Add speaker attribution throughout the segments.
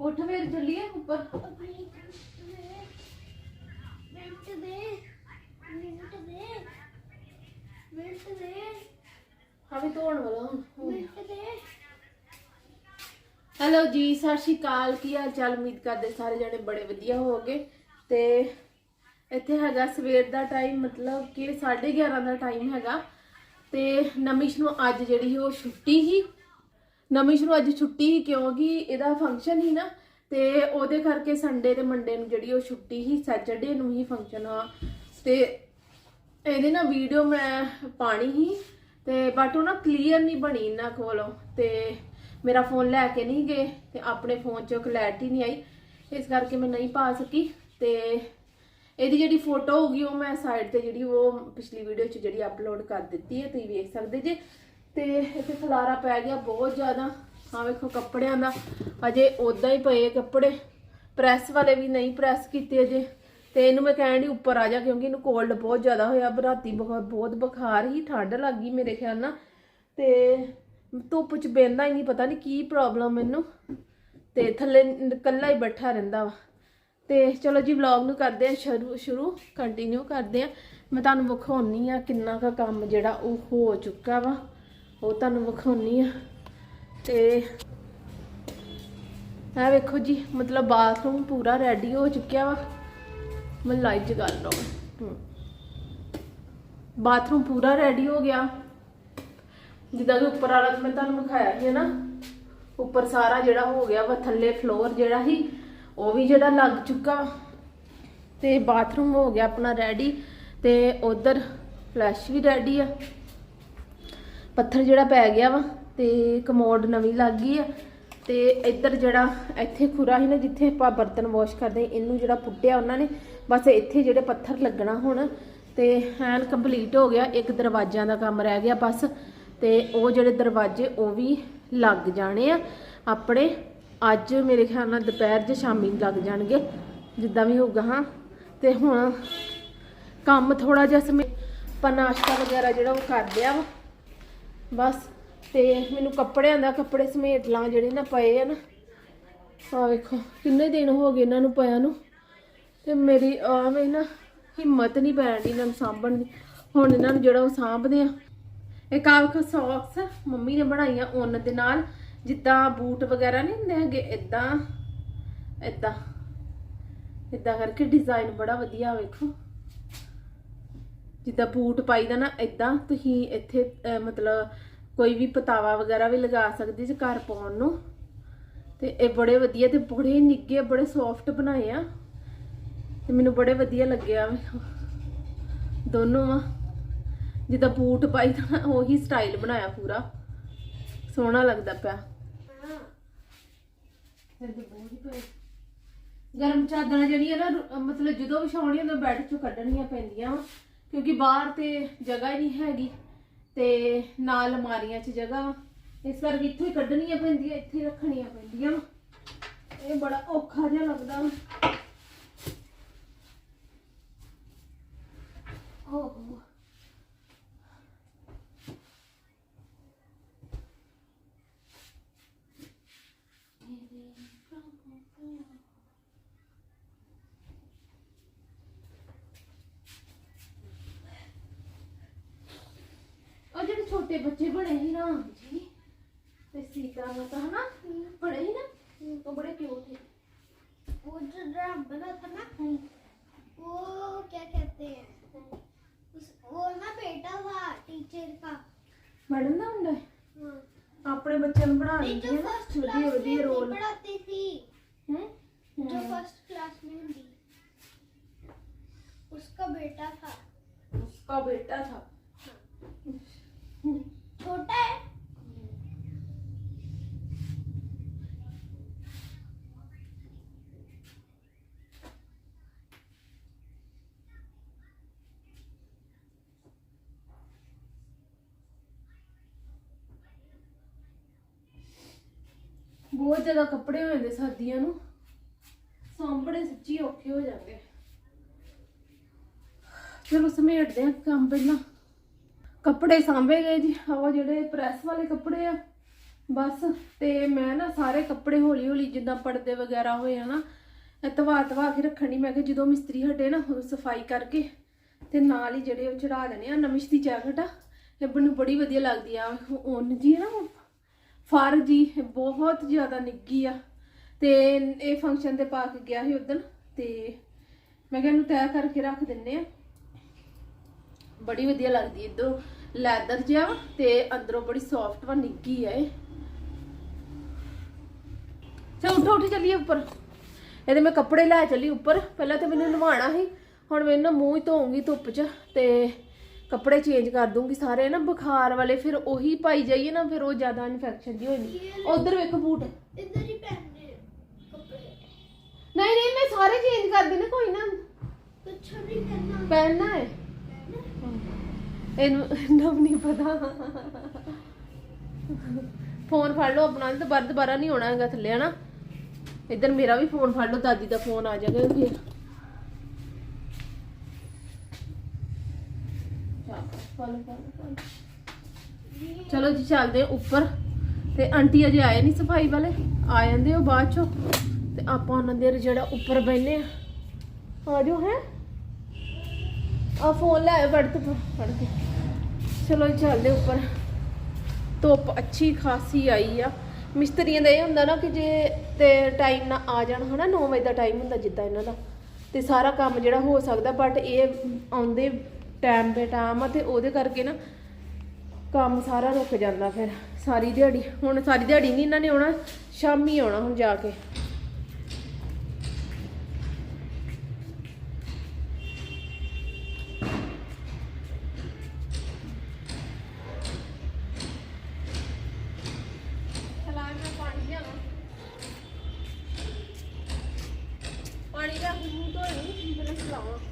Speaker 1: ਉੱਠ ਫੇਰ ਚੱਲੀਏ ਉੱਪਰ।
Speaker 2: ਮਿੰਟ ਦੇ ਮਿੰਟ ਦੇ ਮਿੰਟ ਦੇ।
Speaker 1: ਹਾਂ ਵੀ ਧੋਣ ਵਾਲਾ ਹੁਣ
Speaker 2: ਮਿੰਟ ਦੇ।
Speaker 1: ਹੈਲੋ ਜੀ ਸਤਿ ਸ਼੍ਰੀ ਅਕਾਲ। ਕੀ ਹਾਲ ਚਾਲ? ਉਮੀਦ ਕਰਦੇ ਸਾਰੇ ਜਣੇ ਬੜੇ ਵਧੀਆ ਹੋਵੋਗੇ। ਤੇ ਇੱਥੇ ਹੈਗਾ ਸਵੇਰ ਦਾ ਟਾਈਮ ਮਤਲਬ ਕਿ 11:30 ਦਾ ਟਾਈਮ ਹੈਗਾ। ਤੇ ਨਮਿਸ਼ ਨੂੰ ਅੱਜ ਜਿਹੜੀ ਸੀ ਉਹ ਛੁੱਟੀ ਸੀ। ਨਮਿਸ਼ ਨੂੰ ਅੱਜ ਛੁੱਟੀ ਸੀ ਕਿਉਂਕਿ ਇਹਦਾ ਫੰਕਸ਼ਨ ਸੀ ਨਾ, ਤੇ ਉਹਦੇ ਕਰਕੇ ਸੰਡੇ ਤੇ ਮੰਡੇ ਨੂੰ ਜਿਹੜੀ ਉਹ ਛੁੱਟੀ ਸੀ ਸੈਟਰਡੇ ਨੂੰ ਹੀ ਫੰਕਸ਼ਨ ਆ। ਤੇ ਇਹਦੇ ਨਾਲ ਵੀਡੀਓ ਮੈਂ ਪਾਣੀ ਹੀ ਤੇ ਬਟ ਉਹ ਨਾ ਕਲੀਅਰ ਨਹੀਂ ਬਣੀ ਇਹਨਾਂ ਕੋਲੋਂ। ਤੇ ਮੇਰਾ ਫੋਨ ਲੈ ਕੇ ਨਹੀਂ ਗਏ, ਤੇ ਆਪਣੇ ਫੋਨ 'ਚ ਕਲੈਰਿਟੀ ਨਹੀਂ ਆਈ। ਇਸ ਕਰਕੇ ਮੈਂ ਨਹੀਂ ਪਾ ਸਕੀ, ਤੇ ਇਹਦੀ ਜਿਹੜੀ ਫੋਟੋ ਹੋਊਗੀ ਉਹ ਮੈਂ ਸਾਈਡ ਤੇ ਜਿਹੜੀ ਉਹ ਪਿਛਲੀ ਵੀਡੀਓ 'ਚ ਜਿਹੜੀ ਅਪਲੋਡ ਕਰ ਦਿੱਤੀ ਹੈ, ਤੁਸੀਂ ਵੇਖ ਸਕਦੇ ਜੇ। ਤੇ ਇੱਥੇ ਖਲਾਰਾ ਪੈ ਗਿਆ ਬਹੁਤ ਜ਼ਿਆਦਾ। ਹਾਂ ਵੇਖੋ ਕੱਪੜਿਆਂ ਦਾ। ਅਜੇ ਉਦਾਂ ਹੀ ਪਏ ਕੱਪੜੇ। ਪ੍ਰੈਸ ਵਾਲੇ ਵੀ ਨਹੀਂ ਪ੍ਰੈਸ ਕੀਤੇ ਅਜੇ। ਤੇ ਇਹਨੂੰ ਮੈਂ ਕਹਿਣ ਦੀ ਉੱਪਰ ਆ ਜਾ ਕਿਉਂਕਿ ਇਹਨੂੰ ਕੋਲਡ ਬਹੁਤ ਜ਼ਿਆਦਾ ਹੋਇਆ। ਬਰਾਤੀ ਬਹੁਤ ਬਹੁਤ ਬੁਖਾਰ ਹੀ, ਠੰਡ ਲੱਗ ਗਈ ਮੇਰੇ ਖਿਆਲ ਨਾਲ। ਤੇ ਧੁੱਪ ਚ ਬੈੰਦਾ ਹੀ ਨਹੀਂ, ਪਤਾ ਨਹੀਂ ਕੀ ਪ੍ਰੋਬਲਮ ਇਹਨੂੰ। ਤੇ ਥੱਲੇ ਇਕੱਲਾ ਹੀ ਬੈਠਾ ਰਹਿੰਦਾ ਵਾ। ਤੇ ਚਲੋ ਜੀ ਵਲੌਗ ਨੂੰ ਕਰਦੇ ਆ ਸ਼ੁਰੂ ਸ਼ੁਰੂ ਕੰਟੀਨਿਊ ਕਰਦੇ ਆ ਮੈਂ ਤੁਹਾਨੂੰ ਵਿਖਾਉਣੀ ਆ ਕਿੰਨਾ ਕੁ ਕੰਮ ਜਿਹੜਾ ਉਹ ਹੋ ਚੁੱਕਾ ਵਾ। ਉਹ ਤੁਹਾਨੂੰ ਵਿਖਾਉਣੀ ਆ। ਤੇ ਇਹ ਵੇਖੋ ਜੀ, ਮਤਲਬ ਬਾਥਰੂਮ ਪੂਰਾ ਰੈਡੀ ਹੋ ਚੁੱਕਿਆ ਵਾ। ਮੈਂ ਲਾਈਟ ਜਗਾ ਲਵਾਂ। ਬਾਥਰੂਮ ਪੂਰਾ ਰੈਡੀ ਹੋ ਗਿਆ। ਜਿੱਦਾਂ ਕਿ ਉੱਪਰ ਵਾਲਾ ਮੈਂ ਤੁਹਾਨੂੰ ਦਿਖਾਇਆ ਸੀ ਨਾ। ਉੱਪਰ ਸਾਰਾ ਜਿਹੜਾ ਹੋ ਗਿਆ ਵਾ, ਥੱਲੇ ਫਲੋਰ ਜਿਹੜਾ ਸੀ ਉਹ ਵੀ ਜਿਹੜਾ ਲੱਗ ਚੁੱਕਾ ਤੇ ਬਾਥਰੂਮ ਹੋ ਗਿਆ ਆਪਣਾ ਰੈਡੀ ਤੇ ਉਧਰ ਫਲੈਸ਼ ਵੀ ਰੈਡੀ ਆ। ਪੱਥਰ ਜਿਹੜਾ ਪੈ ਗਿਆ ਵਾ ਤੇ ਕਮੋਡ ਨਵੀਂ ਲੱਗ ਗਈ ਆ। ਤੇ ਇੱਧਰ ਜਿਹੜਾ ਇੱਥੇ ਖੁਰਾ ਸੀ ਨਾ, ਜਿੱਥੇ ਆਪਾਂ ਬਰਤਨ ਵਾਸ਼ ਕਰਦੇ ਇਹਨੂੰ ਜਿਹੜਾ ਪੁੱਟਿਆ ਉਹਨਾਂ ਨੇ। ਬਸ ਇੱਥੇ ਜਿਹੜੇ ਪੱਥਰ ਲੱਗਣਾ ਹੁਣ, ਤੇ ਐਨ ਕੰਪਲੀਟ ਹੋ ਗਿਆ। ਇੱਕ ਦਰਵਾਜ਼ਿਆਂ ਦਾ ਕੰਮ ਰਹਿ ਗਿਆ ਬਸ। ਤੇ ਉਹ ਜਿਹੜੇ ਦਰਵਾਜ਼ੇ, ਉਹ ਵੀ ਲੱਗ ਜਾਣੇ ਆ। ਆਪਣੇ ਅੱਜ ਮੇਰੇ ਖਿਆਲ ਨਾਲ ਦੁਪਹਿਰ ਜਾਂ ਸ਼ਾਮੀ ਲੱਗ ਜਾਣਗੇ, ਜਿੱਦਾਂ ਵੀ ਹੋਊਗਾ, ਹਾਂ। ਤੇ ਹੁਣ ਕੰਮ ਥੋੜਾ ਜਿਹਾ ਸਮੇਂ ਆਪਾਂ ਨਾਸ਼ਤਾ ਵਗੈਰਾ ਜਿਹੜਾ ਉਹ ਕਰ ਲਿਆ ਵਾ। ਬਸ, ਤੇ ਮੈਨੂੰ ਕੱਪੜਿਆਂ ਦਾ ਕੱਪੜੇ ਸਮੇਟ ਲਾਂ ਜਿਹੜੇ ਨਾ ਪਏ ਆ ਨਾ। ਆ ਵੇਖੋ, ਕਿੰਨੇ ਦਿਨ ਹੋ ਗਏ ਇਹਨਾਂ ਨੂੰ ਪਿਆ ਨੂੰ। ਤੇ ਮੇਰੀ ਆਵੇਂ ਨਾ ਹਿੰਮਤ ਨਹੀਂ ਪੈਣੀ ਇਹਨਾਂ ਨੂੰ ਸਾਂਭਣ ਦੀ। ਹੁਣ ਇਹਨਾਂ ਨੂੰ ਜਿਹੜਾ ਉਹ ਸਾਂਭਦੇ ਆ। ਇੱਕ ਕਾਲਖ ਸੌਕਸ ਮੰਮੀ ਨੇ ਬਣਾਈਆਂ ਉਨ ਦੇ ਨਾਲ। ਜਿੱਦਾਂ ਬੂਟ ਵਗੈਰਾ ਨਹੀਂ ਹੁੰਦੇ ਹੈਗੇ ਇਦਾਂ ਇਦਾਂ ਇਦਾਂ ਕਰਕੇ ਡਿਜ਼ਾਈਨ ਬੜਾ ਵਧੀਆ ਵੇਖੋ। ਜਿੱਦਾਂ ਬੂਟ ਪਾਈਦਾ ਨਾ ਇਦਾਂ ਤੁਸੀਂ ਇੱਥੇ ਮਤਲਬ ਕੋਈ ਵੀ ਪਤਾਵਾ ਵਗੈਰਾ ਵੀ ਲਗਾ ਸਕਦੇ ਜੇ ਘਰ ਪਾਉਣ ਨੂੰ। ਤੇ ਇਹ ਬੜੇ ਵਧੀਆ ਤੇ ਬੜੇ ਨਿੱਗੇ ਬੜੇ ਸੌਫਟ ਬਣਾਏ ਆ। ਤੇ ਮੈਨੂੰ ਬੜੇ ਵਧੀਆ ਲੱਗਿਆ ਵੇਖੋ। ਦੋਨੋਂ ਆ। ਜਿੱਦਾਂ ਬੂਟ ਪਾਈਦਾ ਨਾ, ਉਹੀ ਸਟਾਈਲ ਬਣਾਇਆ ਪੂਰਾ। ਸੋਹਣਾ ਲੱਗਦਾ ਪਿਆ। ਗਰਮ ਚਾਦਰਾਂ ਜਿਹੜੀਆਂ ਨਾ, ਰੁ- ਮਤਲਬ ਜਦੋਂ ਵਿਛਾਉਣੀਆਂ ਤਾਂ ਬੈੱਡ ਚੋਂ ਕੱਢਣੀਆਂ ਪੈਂਦੀਆਂ ਵਾ। ਕਿਉਂਕਿ ਬਾਹਰ ਤੇ ਜਗ੍ਹਾ ਹੀ ਨਹੀਂ ਹੈਗੀ ਤੇ ਨਾਲ ਅਲਮਾਰੀਆਂ 'ਚ ਜਗ੍ਹਾ ਵਾ। ਇਸ ਕਰਕੇ ਇੱਥੋਂ ਹੀ ਕੱਢਣੀਆਂ ਪੈਂਦੀਆਂ, ਇੱਥੇ ਹੀ ਰੱਖਣੀਆਂ ਪੈਂਦੀਆਂ ਵਾ। ਇਹ ਬੜਾ ਔਖਾ ਜਿਹਾ ਲੱਗਦਾ ਵਾ। ਓਹ ਉਹ ਜਿਹੜੇ ਛੋਟੇ ਬੱਚੇ ਬੜੇ ਹੀ ਰਾਮ ਜੀ ਤੇ ਸੀਤਾ ਮਾਤਾ ਹਨਾ ਬੜੇ ਹੀ ਨਾ ਉਹ ਬੜੇ ਕਿਊਟ थे
Speaker 2: वो जो ड्राम बना था ना वो क्या कहते हैं उस वो ना बेटा हुआ टीचर का
Speaker 1: ਮੈਡਮ ਦਾ ਹੁੰਦਾ ਹੈ?
Speaker 2: हाँ।
Speaker 1: ਆਪਣੇ ਬੱਚਿਆਂ ਨੂੰ ਪੜ੍ਹਾਉਣ
Speaker 2: नहीं,
Speaker 1: ਦੀ
Speaker 2: जो
Speaker 1: ਨਾ
Speaker 2: फर्स्ट क्लास ਵਧੀਆ में
Speaker 1: ਵਧੀਆ
Speaker 2: रॉल
Speaker 1: ਰੋਲ
Speaker 2: पढ़ाती थी
Speaker 1: ਹੂੰ
Speaker 2: जो फर्स्ट क्लास में थी उसका बेटा था
Speaker 1: उसका बेटा था
Speaker 2: छोटा है
Speaker 1: ਬਹੁਤ ਜ਼ਿਆਦਾ ਕੱਪੜੇ ਹੋ ਜਾਂਦੇ ਸਰਦੀਆਂ ਨੂੰ ਸਾਂਭਣੇ ਸੱਚੀ ਔਖੇ ਹੋ ਜਾਂਦੇ ਚਲੋ ਸਮੇਟਦੇ ਆ ਕੰਮ ਪਹਿਲਾਂ ਕੱਪੜੇ ਸਾਂਭੇ ਗਏ ਜੀ ਉਹ ਜਿਹੜੇ ਪ੍ਰੈਸ ਵਾਲੇ ਕੱਪੜੇ ਆ, ਬਸ ਤੇ ਮੈਂ ਨਾ ਸਾਰੇ ਕੱਪੜੇ ਹੌਲੀ ਹੌਲੀ ਜਿੱਦਾਂ ਪਰਦੇ ਵਗੈਰਾ ਹੋਏ ਆ ਨਾ ਇਹ ਧਵਾ ਧਵਾ ਕੇ ਰੱਖਣੀ ਮੈਂ ਕਿ ਜਦੋਂ ਮਿਸਤਰੀ ਹਟੇ ਨਾ ਉਹ ਸਫ਼ਾਈ ਕਰਕੇ ਤੇ ਨਾਲ ਹੀ ਜਿਹੜੇ ਉਹ ਚੜਾ ਦੇਣੇ ਆ, ਨਮਿਸ਼ ਦੀ ਜੈਕਟ ਆ, ਇਹ ਮੈਨੂੰ ਬੜੀ ਵਧੀਆ ਲੱਗਦੀ ਆ ਉਹਨ ਜੀ ਹੈ ਨਾ ਉਹ ਫਰ ਜੀ, ਇਹ ਬਹੁਤ ਜ਼ਿਆਦਾ ਨਿੱਗੀ ਆ, ਤੇ ਇਹ ਫੰਕਸ਼ਨ ਤੇ ਪਾ ਕੇ ਗਿਆ ਸੀ ਉਦੋਂ, ਤੇ ਮੈਂ ਕਿਹਾ ਇਹਨੂੰ ਤੈਅ ਕਰਕੇ ਰੱਖ ਦਿੰਨੇ ਆ। ਬੜੀ ਵਧੀਆ ਲੱਗਦੀ ਇਧਰੋਂ। ਲੈਦਰ ਜਿਹਾ ਤੇ ਅੰਦਰੋਂ ਬੜੀ ਸੌਫਟ ਵਾ ਨਿੱਗੀ ਇਹ। ਚਲ ਉੱਠੋ ਉੱਠ ਚੱਲੀਏ ਉੱਪਰ। ਇਹਦੇ ਮੈਂ ਕੱਪੜੇ ਲੈ ਚੱਲੀ ਉੱਪਰ। ਪਹਿਲਾਂ ਤੇ ਮੈਨੂੰ ਨਵਾਉਣਾ ਸੀ। ਹੁਣ ਮੈਂ ਨਾ ਮੂੰਹ ਹੀ ਧੋਉਂਗੀ ਧੁੱਪ 'ਚ ਤੇ ਕੱਪੜੇ ਚੇਂਜ ਕਰ ਦੂੰਗੀ ਸਾਰੇ ਨਾ ਬੁਖਾਰ ਵਾਲੇ। ਫਿਰ ਉਹੀ ਪਾਈ ਜਾਈਏ ਨਾ ਫਿਰ ਉਹ ਜ਼ਿਆਦਾ ਇਨਫੈਕਸ਼ਨ ਦੀ ਹੋਣੀ ਉਧਰ ਵੇਖੋ ਬੂਟ।
Speaker 2: ਇੱਧਰ ਹੀ ਪਹਿਨਦੇ ਕੱਪੜੇ।
Speaker 1: ਨਹੀਂ ਨਹੀਂ ਮੈਂ ਸਾਰੇ ਚੇਂਜ ਕਰ ਦੇਣੇ ਕੋਈ ਨਾ।
Speaker 2: ਕੁਛ ਨਹੀਂ ਕਰਨਾ।
Speaker 1: ਪਹਿਨਣਾ ਹੈ ਇਹਨੂੰ ਨਵ ਨਹੀਂ ਪਤਾ। ਫੋਨ ਫੜ ਲਓ ਆਪਣਾ ਤੇ ਬਾਰ ਦੁਬਾਰਾ ਨਹੀਂ ਆਉਣਾ ਹੈਗਾ ਥੱਲੇ, ਹਨਾ? ਇੱਧਰ ਮੇਰਾ ਵੀ ਫੋਨ ਫੜ ਲਓ, ਦਾਦੀ ਦਾ ਫੋਨ ਆ ਜਾਏਗਾ ਫਿਰ ਚਲੋ ਜੀ, ਚੱਲਦੇ ਉੱਪਰ। ਤੇ ਆਂਟੀ ਅਜੇ ਆਏ ਨਹੀਂ ਸਫ਼ਾਈ ਵਾਲੇ? ਆ ਜਾਂਦੇ ਉਹ ਬਾਅਦ ਚੋਂ। ਤੇ ਆਪਾਂ ਉਹਨਾਂ ਦੇ ਜਿਹੜਾ ਉੱਪਰ ਬੈਨੇ ਆ ਆ ਜਾਓ, ਹੈ? ਆ ਫੋਨ ਲੈ ਵੜ ਤੂੰ, ਫੜ ਕੇ। ਚਲੋ ਚੱਲਦੇ ਉੱਪਰ। ਧੁੱਪ ਅੱਛੀ ਖਾਸੀ ਆਈ ਆ। ਮਿਸਤਰੀਆਂ ਦਾ ਇਹ ਹੁੰਦਾ ਨਾ ਕਿ ਜੇ ਤੇ ਟਾਈਮ ਨਾ ਆ ਜਾਣ, ਹਨਾ 9 ਵਜੇ ਦਾ ਟਾਈਮ ਹੁੰਦਾ ਜਿੱਦਾਂ ਇਹਨਾਂ ਦਾ। ਤੇ ਸਾਰਾ ਕੰਮ ਜਿਹੜਾ ਹੋ ਸਕਦਾ ਬਟ ਇਹ ਆਉਂਦੇ ਟਾਈਮ ਬੇ ਟਾਈਮ ਆ ਤੇ ਉਹਦੇ ਕਰਕੇ ਨਾ ਕੰਮ ਸਾਰਾ ਰੁਕ ਜਾਂਦਾ ਫਿਰ। ਸਾਰੀ ਦਿਹਾੜੀ, ਹੁਣ ਸਾਰੀ ਦਿਹਾੜੀ ਨਹੀਂ ਇਹਨਾਂ ਨੇ ਆਉਣਾ, ਸ਼ਾਮੀ ਆਉਣਾ ਹੁਣ ਜਾ ਕੇ। 어.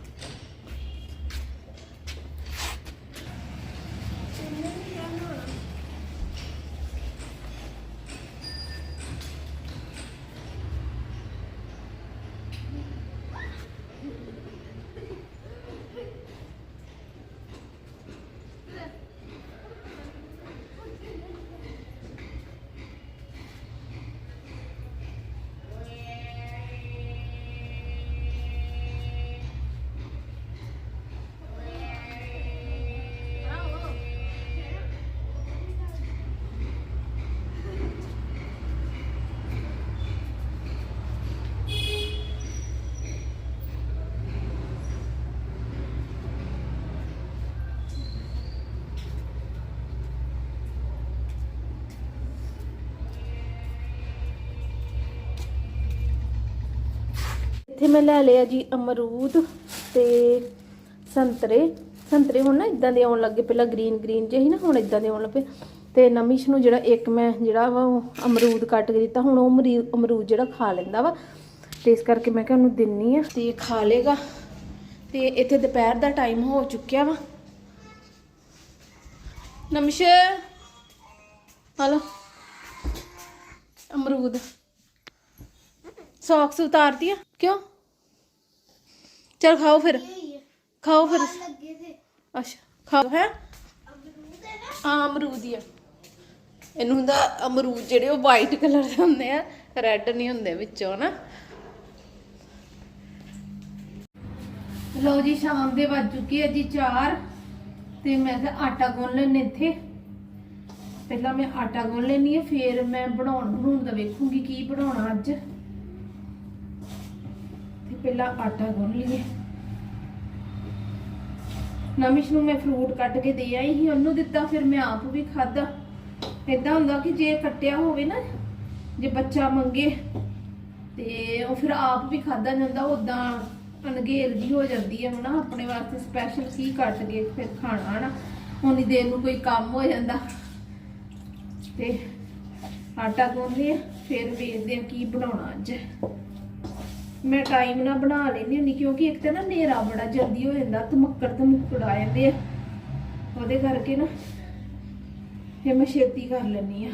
Speaker 1: ਇੱਥੇ ਮੈਂ ਲੈ ਲਿਆ ਜੀ ਅਮਰੂਦ ਤੇ ਸੰਤਰੇ। ਸੰਤਰੇ ਹੁਣ ਨਾ ਇਦਾਂ ਦੇ ਆਉਣ ਲੱਗੇ ਪਹਿਲਾਂ ਗ੍ਰੀਨ ਗ੍ਰੀਨ ਜਿਹੇ ਨਾ, ਹੁਣ ਇਦਾਂ ਦੇ ਆਉਣ ਲੱਗੇ। ਤੇ ਨਮਿਸ਼ ਨੂੰ ਜਿਹੜਾ ਇੱਕ ਮੈਂ ਜਿਹੜਾ ਵਾ ਉਹ ਅਮਰੂਦ ਕੱਟ ਕੇ ਦਿੱਤਾ, ਹੁਣ ਉਹ ਅਮਰੂਦ ਜਿਹੜਾ ਖਾ ਲੈਂਦਾ ਵਾ। ਤੇ ਇਸ ਕਰਕੇ ਮੈਂ ਕਿਹਾ ਉਹਨੂੰ ਦਿੰਨੀ ਆ। ਤੇ ਖਾ ਲੇਗਾ। ਤੇ ਇੱਥੇ ਦੁਪਹਿਰ ਦਾ ਟਾਈਮ ਹੋ ਚੁੱਕਿਆ ਵਾ। ਨਮਿਸ਼ ਹਲੋ ਅਮਰੂਦ। ਸੌਕਸ ਉਤਾਰਤੀ ਆ। ਕਿਉਂ? ਚਲ ਖਾਓ ਫਿਰ।
Speaker 2: ਹੀ ਹੈ
Speaker 1: ਖਾਓ ਫਿਰ। ਅੱਛਾ ਖਾਓ ਹੈ।
Speaker 2: ਅਮਰੂਦ ਹੈ ਨਾ
Speaker 1: ਆ। ਅਮਰੂਦ ਹੀ ਆ ਇਹਨੂੰ ਹੁੰਦਾ ਅਮਰੂਦ ਜਿਹੜੇ ਉਹ ਵਾਈਟ ਕਲਰ ਦੇ ਹੁੰਦੇ ਆ ਰੈੱਡ ਨਹੀਂ ਹੁੰਦੇ ਵਿੱਚੋਂ ਨਾ। ਲਓ ਜੀ ਸ਼ਾਮ ਦੇ ਵੱਜ ਚੁੱਕੇ ਆ ਜੀ 4 ਤੇ ਮੈਂ ਕਿਹਾ ਆਟਾ ਗੁੰਨ ਲੈਣੇ ਇੱਥੇ। ਪਹਿਲਾਂ ਮੈਂ ਆਟਾ ਗੁੰਨ ਲੈਣੀ ਆ ਫੇਰ ਮੈਂ ਬਣਾਉਣ ਬਣਾਉਣ ਦਾ ਵੇਖੂੰਗੀ ਕੀ ਬਣਾਉਣਾ ਅੱਜ। ਤੇ ਪਹਿਲਾਂ ਆਟਾ ਗੁੰਨ ਲਈਏ। ਨਮਿਸ਼ ਨੂੰ ਮੈਂ ਫਰੂਟ ਕੱਟ ਕੇ ਦੇ ਆਈ ਸੀ, ਉਹਨੂੰ ਦਿੱਤਾ, ਫਿਰ ਮੈਂ ਆਪ ਵੀ ਖਾਦਾ ਇਦਾਂ ਹੁੰਦਾ ਕਿ ਜੇ ਕੱਟਿਆ ਹੋਵੇ ਨਾ, ਜੇ ਬੱਚਾ ਮੰਗੇ, ਤੇ ਉਹ ਫਿਰ ਆਪ ਵੀ ਖਾਦਾ ਜਾਂਦਾ ਉਦਾਂ ਅਣਗੇਲ ਜੀ ਹੋ ਜਾਂਦੀ ਹੈ ਹਨਾ, ਆਪਣੇ ਵਾਸਤੇ ਸਪੈਸ਼ਲ ਕੀ ਕੱਟ ਕੇ ਫਿਰ ਖਾਣਾ, ਹਨਾ। ਉਨੀ ਦੇਰ ਨੂੰ ਕੋਈ ਕੰਮ ਹੋ ਜਾਂਦਾ। ਤੇ ਆਟਾ ਗੁੰਨਦੇ ਆ ਫਿਰ ਵੇਖਦੇ ਆ ਕੀ ਬਣਾਉਣਾ ਅੱਜ। ਮੈਂ ਟਾਈਮ ਨਾਲ ਬਣਾ ਲੈਂਦੀ ਹੁੰਦੀ ਕਿਉਂਕਿ ਇੱਕ ਤਾਂ ਨਾ ਹਨੇਰਾ ਬੜਾ ਜਲਦੀ ਹੋ ਜਾਂਦਾ, ਧਮੱਕੜ ਧਮੁੱਕੜ ਆ ਜਾਂਦੇ ਆ। ਉਹਦੇ ਕਰਕੇ ਨਾ ਫਿਰ ਮੈਂ ਛੇਤੀ ਕਰ ਲੈਂਦੀ ਆ।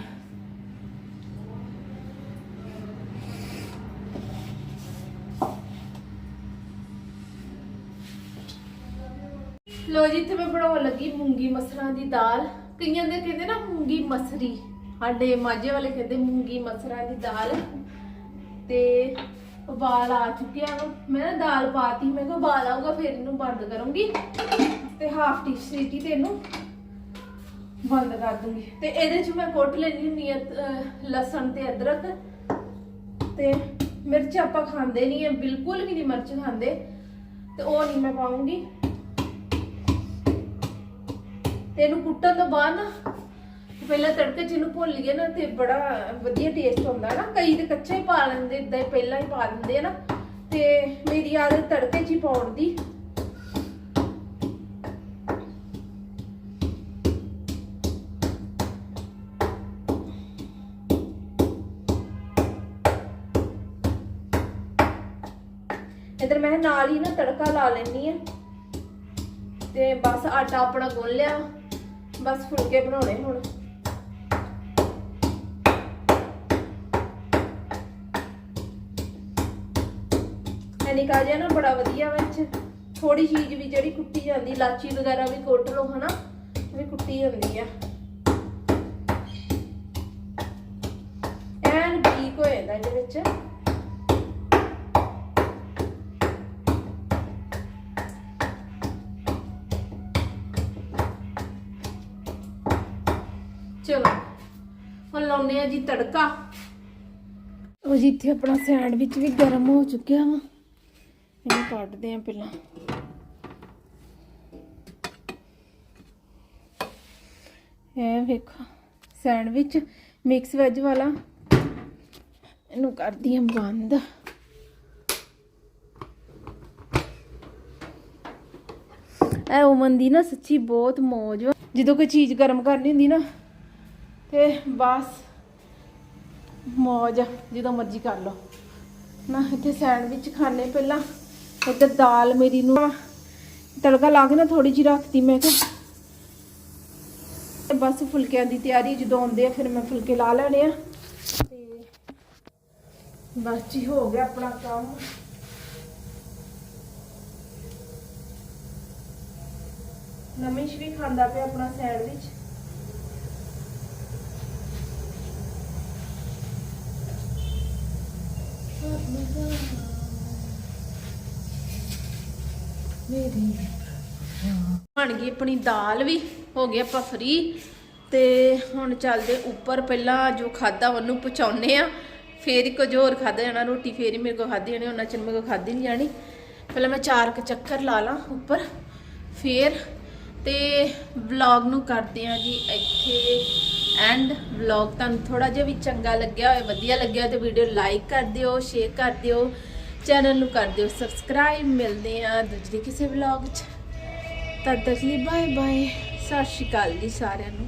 Speaker 1: ਲੋ ਜੀ, ਇੱਥੇ ਮੈਂ ਬਣਾਉਣ ਲੱਗੀ ਮੂੰਗੀ ਮਸਰਾਂ ਦੀ ਦਾਲ। ਕਈਆਂ ਦੇ ਕਹਿੰਦੇ ਨਾ ਮੂੰਗੀ ਮਸਰੀ, ਸਾਡੇ ਮਾਝੇ ਵਾਲੇ ਕਹਿੰਦੇ ਮੂੰਗੀ ਮਸਰਾਂ ਦੀ ਦਾਲ। ਤੇ ਉਬਾਲ ਆ ਚੁੱਕਿਆ ਵਾ। ਮੈਂ ਨਾ ਦਾਲ ਪਾਤੀ, ਮੈਂ ਕਿਹਾ ਉਬਾਲ ਆਊਗਾ, ਫਿਰ ਇਹਨੂੰ ਬੰਦ ਕਰੂੰਗੀ। ਤੇ ਹਾਫ ਟੀ ਸੀਟੀ ਤੇ ਇਹਨੂੰ ਬੰਦ ਕਰ ਦੂੰਗੀ। ਤੇ ਇਹਦੇ ਚ ਮੈਂ ਕੁੱਟ ਲੈਣੀ ਹੁੰਦੀ ਆ ਲਸਣ ਤੇ ਅਦਰਕ। ਤੇ ਮਿਰਚ ਆਪਾਂ ਖਾਂਦੇ ਨਹੀਂ ਆ, ਬਿਲਕੁਲ ਵੀ ਨਹੀਂ ਮਿਰਚ ਖਾਂਦੇ। ਤੇ ਉਹ ਨਹੀਂ ਮੈਂ ਪਾਉਂਗੀ। ਤੇ ਇਹਨੂੰ ਕੁੱਟਣ ਤੋਂ ਬਾਅਦ ਨਾ ਪਹਿਲਾਂ ਤੜਕੇ ਚ ਇਹਨੂੰ ਭੁੰਨ ਲਈਏ ਨਾ ਤੇ ਬੜਾ ਵਧੀਆ ਟੇਸਟ ਹੁੰਦਾ ਨਾ। ਕਈ ਤੇ ਕੱਚਾ ਹੀ ਪਾ ਲੈਂਦੇ ਇਦਾਂ ਹੀ ਪਹਿਲਾਂ ਹੀ ਪਾ ਦਿੰਦੇ ਆ ਨਾ। ਤੇ ਮੇਰੀ ਆਦਤ ਤੜਕੇ ਚ ਹੀ ਪਾਉਣ ਦੀ। ਇਧਰ ਮੈਂ ਨਾਲ ਹੀ ਨਾ ਤੜਕਾ ਲਾ ਲੈਣੀ ਆ। ਤੇ ਬਸ ਆਟਾ ਆਪਣਾ ਗੁੰਨ ਲਿਆ। ਬਸ ਫੁਲਕੇ ਬਣਾਉਣੇ ਹੁਣ। ਐਨੀ ਕਾਜਾ ਨਾ, ਬੜਾ ਵਧੀਆ ਵਿੱਚ ਥੋੜੀ ਚੀਜ਼ ਵੀ ਜਿਹੜੀ ਕੁੱਟੀ ਜਾਂਦੀ ਇਲਾਚੀ ਵਗੈਰਾ ਵੀ ਕੁੱਟ ਲਓ, ਹਨਾ? ਵੀ ਕੁੱਟੀ ਜਾਂਦੀ ਆ। ਐਨ ਬਰੀਕ ਹੋ ਜਾਂਦਾ ਇਹਦੇ ਵਿੱਚ। ਚਲੋ, ਹੁਣ ਲਾਉਨੇ ਆ ਜੀ ਤੜਕਾ। ਉਹ ਜੀ ਇੱਥੇ ਆਪਣਾ ਸੈਂਡਵਿਚ ਵੀ ਗਰਮ ਹੋ ਚੁੱਕਿਆ ਵਾ। ਇਹਨੂੰ ਕੱਢਦੇ ਆ ਪਹਿਲਾਂ। ਇਹ ਵੇਖੋ ਸੈਂਡਵਿਚ ਮਿਕਸ ਵੈਜ ਵਾਲਾ। ਇਹਨੂੰ ਕਰਦੀ ਹਾਂ ਬੰਦ। ਇਹ ਓਵਨ ਦੀ ਨਾ ਸੱਚੀ ਬਹੁਤ ਮੌਜ ਜਦੋਂ ਕੋਈ ਚੀਜ਼ ਗਰਮ ਕਰਨੀ ਹੁੰਦੀ ਨਾ ਤੇ ਬਸ ਮੌਜ ਆ, ਜਦੋਂ ਮਰਜ਼ੀ ਕਰ ਲਓ। ਨਾ ਇੱਥੇ ਸੈਂਡਵਿਚ ਖਾਣੇ ਪਹਿਲਾਂ। ਇੱਧਰ ਦਾਲ ਮੇਰੀ ਨੂੰ ਤੜਕਾ ਲਾ ਕੇ ਨਾ ਥੋੜੀ ਜਿਹੀ ਰੱਖਤੀ ਮੈਂ ਕਿਹਾ। ਤੇ ਬਸ ਫੁਲਕਿਆਂ ਦੀ ਤਿਆਰੀ ਜਦੋਂ ਆਉਂਦੇ ਆ, ਫਿਰ ਮੈਂ ਫੁਲਕੇ ਲਾ ਲੈਣੇ ਆ। ਤੇ ਬਸ ਜੀ ਹੋ ਗਿਆ ਆਪਣਾ ਕੰਮ। ਨਮਿਸ਼ ਵੀ ਖਾਂਦਾ ਪਿਆ ਆਪਣਾ ਸੈਂਡਵਿਚ। ਬਣ ਗਈ ਆਪਣੀ ਦਾਲ ਵੀ, ਹੋ ਗਈ ਆਪਾਂ ਫਰੀ। ਤੇ ਹੁਣ ਚੱਲਦੇ ਉੱਪਰ, ਪਹਿਲਾਂ ਜੋ ਖਾਦਾ ਉਹਨੂੰ ਪਹੁੰਚਾਉਨੇ ਆ ਫੇਰ ਕੁਝ ਹੋਰ ਖਾਦਾ ਜਾਣਾ, ਰੋਟੀ ਫੇਰ ਹੀ ਮੇਰੇ ਕੋ ਖਾਦੀ ਜਾਣੀ, ਉਹਨਾਂ ਚਿਰ ਮੇਰੇ ਕੋ ਖਾਦੀ ਨਹੀਂ ਜਾਣੀ। ਪਹਿਲਾਂ ਮੈਂ ਚਾਰ ਕ ਚੱਕਰ ਲਾ ਲਾਂ ਉੱਪਰ। ਫੇਰ ਤੇ ਵਲੌਗ ਨੂੰ ਕਰਦੇ ਆ ਜੀ ਇੱਥੇ। ਐਂਡ ਵਲੌਗ ਤੁਹਾਨੂੰ ਥੋੜਾ ਜਿਹਾ ਵੀ ਚੰਗਾ ਲੱਗਿਆ ਹੋਵੇ ਵਧੀਆ ਲੱਗਿਆ ਤੇ ਵੀਡੀਓ ਲਾਈਕ ਕਰ ਦਿਓ ਸ਼ੇਅਰ ਕਰ ਦਿਓ। ਚੈਨਲ ਨੂੰ ਕਰ ਦਿਓ ਸਬਸਕ੍ਰਾਈਬ। ਮਿਲਦੇ ਆ ਦੂਜੇ ਕਿਸੇ ਵਲੌਗ 'ਚ। ਤਦ ਤੱਕ ਲਈ ਬਾਏ ਬਾਏ ਸਤਿ ਸ਼੍ਰੀ ਅਕਾਲ ਜੀ ਸਾਰਿਆਂ ਨੂੰ।